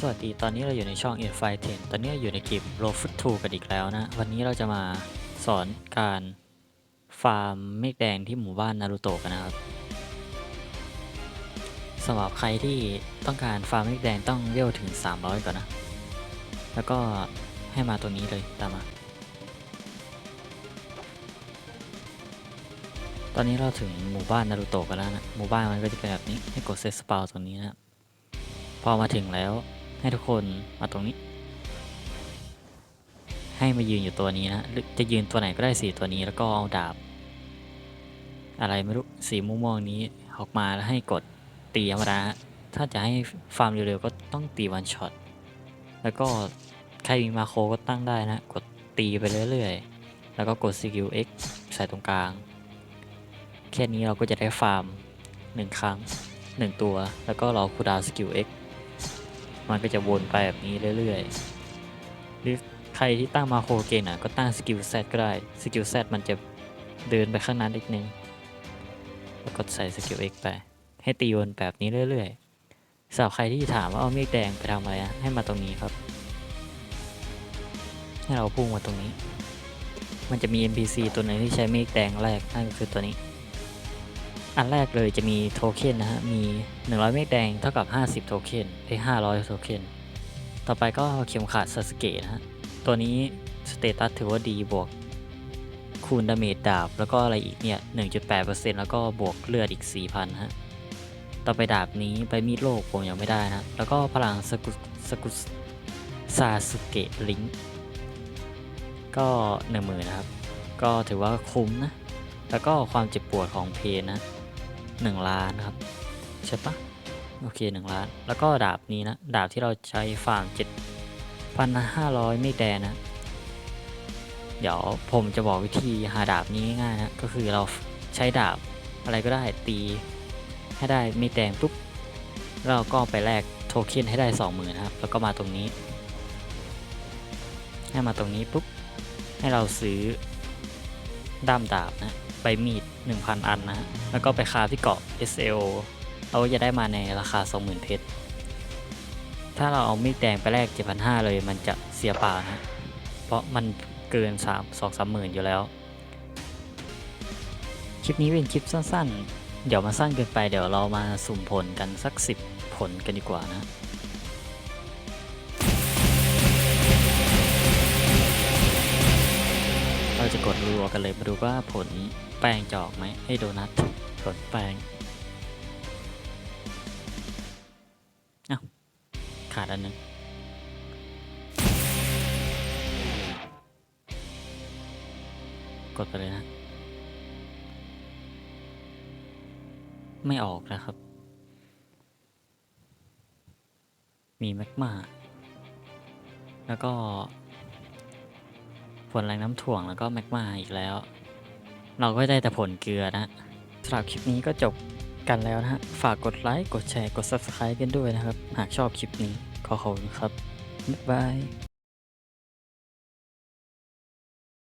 สวัสดี ตอนนี้เราอยู่ในช่อง i n f i 10ตอนนี้เราอยู่ในเกม r o f o o t 2กันอีกแล้วนะ วันนี้เราจะมาสอนการฟาร์มเมฆแดงที่หมู่บ้านนารูโตะกันนะครับสำหรับใครที่ต้องการฟาร์มเมฆแดงต้องเวลถึง 300 ก่อนนะ แล้วก็ให้มาตัวนี้เลยตามมา ตอนนี้เราถึงหมู่บ้านนารูโตะกันแล้วนะ หมู่บ้านมันก็จะเป็นแบบนี้ให้กดเซตสปาวตรงนี้นะ พอมาถึงแล้ว ให้ทุกคนมาตรงนี้ ให้มายืนอยู่ตัวนี้นะจะยืนตัวไหนก็ได้สีตัวนี้แล้วก็เอาดาบ อะไรไม่รู้สีม่วงๆนี้ออกมาแล้วให้กดตีธรรมดาฮะถ้าจะให้ฟาร์มเร็วๆก็ต้องตีวันช็อตแล้วก็ใครมีมาโคก็ตั้งได้นะ กดตีไปเรื่อยๆ แล้วก็กดสกิล X ใส่ตรงกลาง แค่นี้เราก็จะได้ฟาร์มหนึ่งครั้งหนึ่งตัว แล้วก็รอคูดาวสกิล X มันก็จะวนไปแบบนี้เรื่อยๆ หรือใครที่ตั้งมาโคเก่งนะก็ตั้งสกิล Z ก็ได้สกิล Z มันจะเดินไปข้างหนั้นอีกนึงแล้วกดใส่สกิล X ไป ให้ตีวนแบบนี้เรื่อยๆสำหรับใครที่ถามว่าเอาเมฆแดงไปทำอะไรอะให้มาตรงนี้ครับ ให้เราพุ่งมาตรงนี้ มันจะมี NPC ตัวหนึงที่ใช้เมฆแดงแรกนั่นก็คือตัวนี้ อันแรกเลยจะมีโทเค็นนะฮะ มี 100 เมฆแดงเท่ากับ 50 โทเค็นไอ้500 โทเค็น ต่อไปก็เข็มขัดซาสเกะนะฮะ ตัวนี้สเตตัสถือว่าดีบวกคูณดาเมจดาบ แล้วก็อะไรอีกเนี่ย 1.8%แล้วก็บวกเลือดอีก 4,000 ฮะ ต่อไปดาบนี้ไปมีดโลกผมยังไม่ได้นะ แล้วก็พลังสกุสกุสซาสเกะลิงก์ก็10,000นะครับ ก็ถือว่าคุ้มนะ แล้วก็ความเจ็บปวดของเพนนะ หนึ่งล้านครับ ใช่ปะโอเคหนึ่งล้าน แล้วก็ดาบนี้นะ ดาบที่เราใช้ฟาร์มเจ็ดพันห้าร้อยไม่แดงนะ เดี๋ยวผมจะบอกวิธีหาดาบนี้ง่ายนะ ก็คือเราใช้ดาบอะไรก็ได้ตีให้ได้ไม่แดงปุ๊บแล้วเราก็ไปแลกโทเค็นให้ได้สองหมื่นนะครับ แล้วก็มาตรงนี้ ให้มาตรงนี้ปุ๊บให้เราซื้อด้ามดาบนะใบมีด 1,000 อันนะแล้วก็ไปคาที่เกาะ SLO เราก็จะได้มาในราคา 20,000 เพชร ถ้าเราเอามีดแดงไปแลก7,500 เลยมันจะเสียเปล่านะฮะเพราะมันเกิน 3 2 3หมื่นอยู่แล้ว คลิปนี้เป็นคลิปสั้นๆ เดี๋ยวมาสั้นเกินไปเดี๋ยวเรามาสุ่มผลกันสัก 10 ผลกันดีกว่านะ กดรัวกันเลยมาดูว่าผลแป้งจะออกไหมให้โดนัทผลแป้งเอ้าขาดอันหนึงกดไปเลยนะ ไม่ออกนะครับ มีแมกมาแล้วก็ ลแรงน้ำถ่วงแล้วก็แมกมาอีกแล้ว เราก็ได้แต่ผลเกลือนะสำหรับคลิปนี้ก็จบกันแล้วนะฮะ ฝากกดไลค์ กดแชร์ กด Subscribe กันด้วยนะครับ หากชอบคลิปนี้ขอขอบคุณครับ บ๊ายบาย